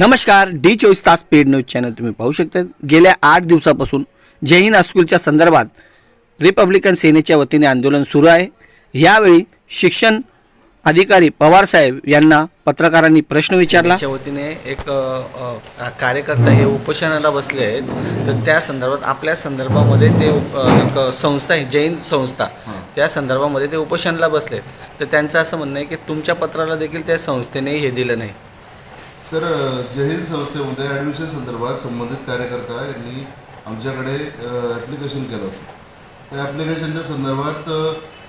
नमस्कार डी चोवीस तास पेड न्यूज चॅनल तुम्ही पाहू शकता. गेल्या आठ दिवसापासून हिंद हायस्कूलच्या संदर्भात रिपब्लिकन सेनेच्या वतीने आंदोलन सुरू आहे. यावेळी शिक्षण अधिकारी पवारसाहेब यांना पत्रकारांनी प्रश्न विचारला. वतीने एक कार्यकर्ता हे उपोषणाला बसले आहेत. तर त्या संदर्भात आपल्या संदर्भामध्ये ते एक संस्था आहे जैन संस्था. त्या संदर्भामध्ये ते उपोषणाला बसले तर त्यांचं असं म्हणणं आहे की तुमच्या पत्राला देखील त्या संस्थेने हे दिलं नाही. सर जहीर संस्थेमध्ये ॲडमिशन संदर्भात संबंधित कार्यकर्ता यांनी आमच्याकडे ॲप्लिकेशन केलं होतं. त्या ॲप्लिकेशनच्या संदर्भात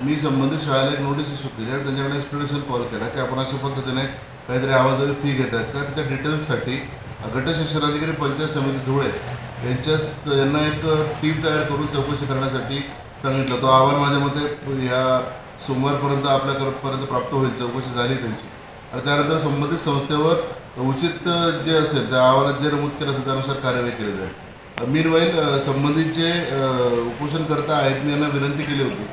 मी संबंधित शाळेला एक नोटीस इश्यू केली आणि त्यांच्याकडे एक्सप्लेनेशन कॉल केला की आपण अशा पद्धतीने काहीतरी आवाजावी फी घेत आहेत का? त्याच्या डिटेल्ससाठी अ, गट शिक्षणाधिकारी पंचायत समिती धुळे यांच्या यांना एक टीम तयार करून चौकशी करण्यासाठी सांगितलं. तो अहवाल माझ्या मते या सोमवारपर्यंत आपल्याकडपर्यंत प्राप्त होईल. चौकशी झाली त्यांची. आणि त्यानंतर संबंधित संस्थेवर उचित जे असेल त्या अहवालात जे नमूद केलं असेल त्यानुसार कार्यवाही केली जाईल. मीनवाईल संबंधित जे उपोषणकर्ता आहेत मी यांना विनंती केली होती.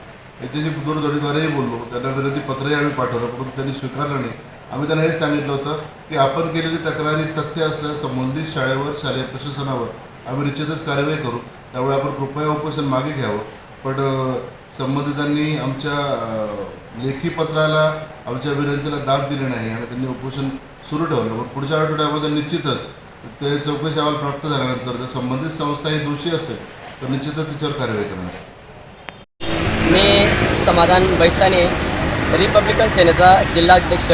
याच्याशी दूरध्वनीद्वारेही बोललो त्यांना विनंती पत्रही आम्ही पाठवलं परंतु त्यांनी स्वीकारलं नाही. आम्ही त्यांना हेच सांगितलं होतं की आपण केलेली तक्रारी तथ्य असल्यास संबंधित शाळेवर शालेय प्रशासनावर आम्ही निश्चितच कार्यवाही करू. त्यामुळे आपण कृपया उपोषण मागे घ्यावं. पण संबंधितांनी आमच्या लेखी पत्राला आमच्या विनंतीला दाद दिली नाही आणि त्यांनी उपोषण सुरू ठेवलं. पण पुढच्या आठवड्यामध्ये निश्चितच ते चौकशी अहवाल प्राप्त झाल्यानंतर जर संबंधित संस्था ही दोषी असेल तर निश्चितच तिच्यावर कारवाई करणार. मी समाधान बैसाने रिपब्लिकन सेनेचा जिल्हाध्यक्ष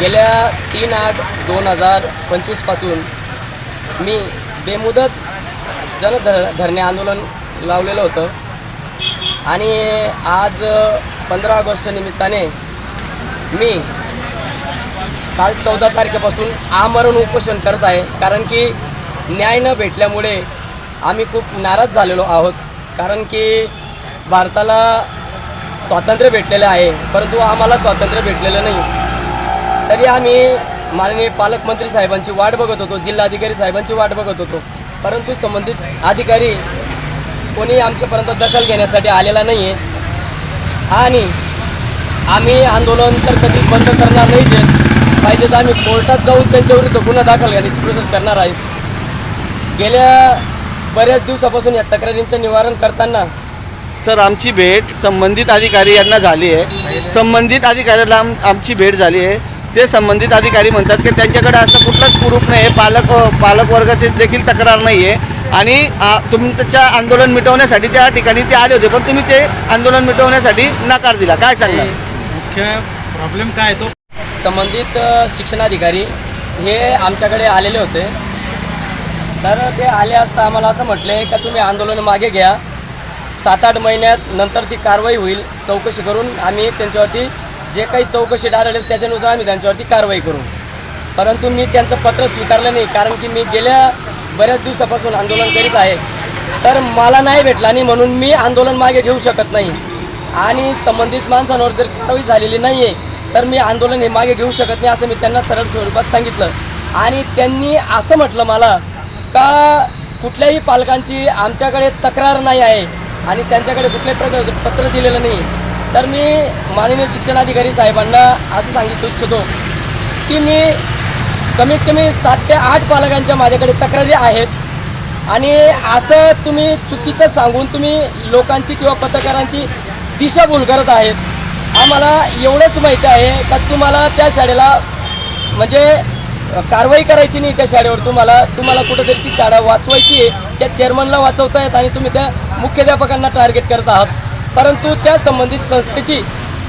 गेल्या तीन आठ दोन हजार पंचवीसपासून मी बेमुदत जनधर धरणे आंदोलन लावलेलं होतं. आणि आज पंधरा ऑगस्ट निमित्ताने मी काल चौदा तारखेपासून आमरण उपोषण करत आहे. कारण की न्याय न भेटल्यामुळे आम्ही खूप नाराज झालेलो आहोत. कारण की भारताला स्वातंत्र्य भेटलेलं आहे परंतु आम्हाला स्वातंत्र्य भेटलेलं नाही. तरी आम्ही माननीय पालकमंत्री साहेबांची वाट बघत होतो जिल्हाधिकारी साहेबांची वाट बघत होतो. परंतु संबंधित अधिकारी कोणी आमच्यापर्यंत दखल घेण्यासाठी आलेला नाही आहे आणि आम्ही आंदोलन तर कधी बंद करणार नाही आहे पाहिजे तर आम्ही कोर्टात जाऊन त्यांच्याविरुद्ध गुन्हा दाखल करण्याची प्रोसेस करणार आहे. गेल्या बऱ्याच दिवसापासून या तक्रारींचं निवारण करताना सर आमची भेट संबंधित अधिकारी यांना झाली आहे. संबंधित अधिकाऱ्याला आम आमची भेट झाली आहे. ते संबंधित अधिकारी म्हणतात की त्यांच्याकडे असं कुठलंच प्रूफ नाही आहे. पालक पालकवर्गाचे देखील तक्रार नाही आहे आणि तुमच्या आंदोलन मिटवण्यासाठी त्या ठिकाणी ते आले होते पण तुम्ही ते आंदोलन मिटवण्यासाठी नकार दिला. काय सांगणार? मुख्य प्रॉब्लेम काय आहे तो? संबंधित शिक्षणाधिकारी हे आमच्याकडे आलेले होते. तर ते आले असता आम्हाला असं म्हटले का तुम्ही आंदोलन मागे घ्या. सात आठ महिन्यात नंतर ती कारवाई होईल चौकशी करून आम्ही त्यांच्यावरती जे काही चौकशी ठरवलेली त्याच्यानुसार आम्ही त्यांच्यावरती कारवाई करू. परंतु मी त्यांचं पत्र स्वीकारलं नाही कारण की मी गेल्या बऱ्याच दिवसापासून आंदोलन करीत आहे. तर मला नाही भेटला नाही म्हणून मी आंदोलन मागे घेऊ शकत नाही. आणि संबंधित माणसांवर जर कारवाई झालेली नाही आहे तर मी आंदोलन हे मागे घेऊ शकत नाही असं मी त्यांना सरळ स्वरूपात सांगितलं. आणि त्यांनी असं म्हटलं मला का कुठल्याही पालकांची आमच्याकडे तक्रार नाही आहे आणि त्यांच्याकडे कुठले प्र पत्र दिलेलं नाही तर मी माननीय शिक्षणाधिकारी साहेबांना असं सांगितलं इच्छितो की मी कमीत कमी सात ते आठ पालकांच्या माझ्याकडे तक्रारी आहेत. आणि असं तुम्ही चुकीचं सांगून तुम्ही लोकांची किंवा पत्रकारांची दिशाभूल करत आहेत. आम्हाला एवढंच माहिती आहे का तुम्हाला त्या शाळेला म्हणजे कारवाई करायची नाही त्या शाळेवर तुम्हाला. तुम्हाला कुठंतरी ती शाळा वाचवायची आहे. त्या चेअरमनला वाचवतायत आणि तुम्ही त्या मुख्याध्यापकांना टार्गेट करत आहात. परंतु त्या संबंधित संस्थेची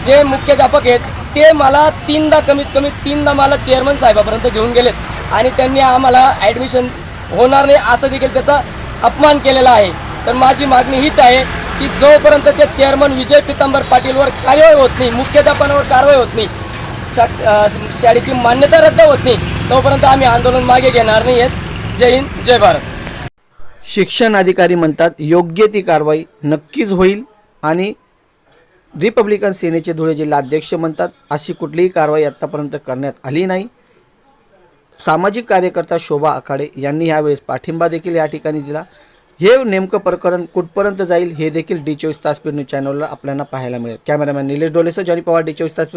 जे मुख्याध्यापक आहेत ते मला तीनदा कमीत कमी तीनदा मला चेअरमन साहेबापर्यंत घेऊन गेलेत. आणि त्यांनी आम्हाला ॲडमिशन होणार नाही असं देखील त्याचा अपमान केलेला आहे. तर माझी मागणी हीच आहे की जोपर्यंत त्या चेअरमन विजय पितांबर पाटीलवर कारवाई होत नाही मुख्याध्यापनावर कारवाई होत नाही शाक्ष शाळेची मान्यता रद्द होत नाही तोपर्यंत आम्ही आंदोलन मागे घेणार नाही आहेत. जय हिंद जय भारत. शिक्षण अधिकारी म्हणतात योग्य ती कारवाई नक्कीच होईल आणि रिपब्लिकन सेनेचे धुळे जिल्हा अध्यक्ष म्हणतात अशी कुठलीही कारवाई आत्तापर्यंत करण्यात आली नाही. सामाजिक कार्यकर्ता शोभा आखाडे यांनी यावेळेस पाठिंबा देखील या ठिकाणी दिला. हे नेमकं प्रकरण कुठपर्यंत जाईल हे देखील डी चोवीस तास न्यूज चॅनलला आपल्याला पाहायला मिळेल. कॅमेरामॅन निलेश डोलेसह जॉनी पवार डी चोवीस तास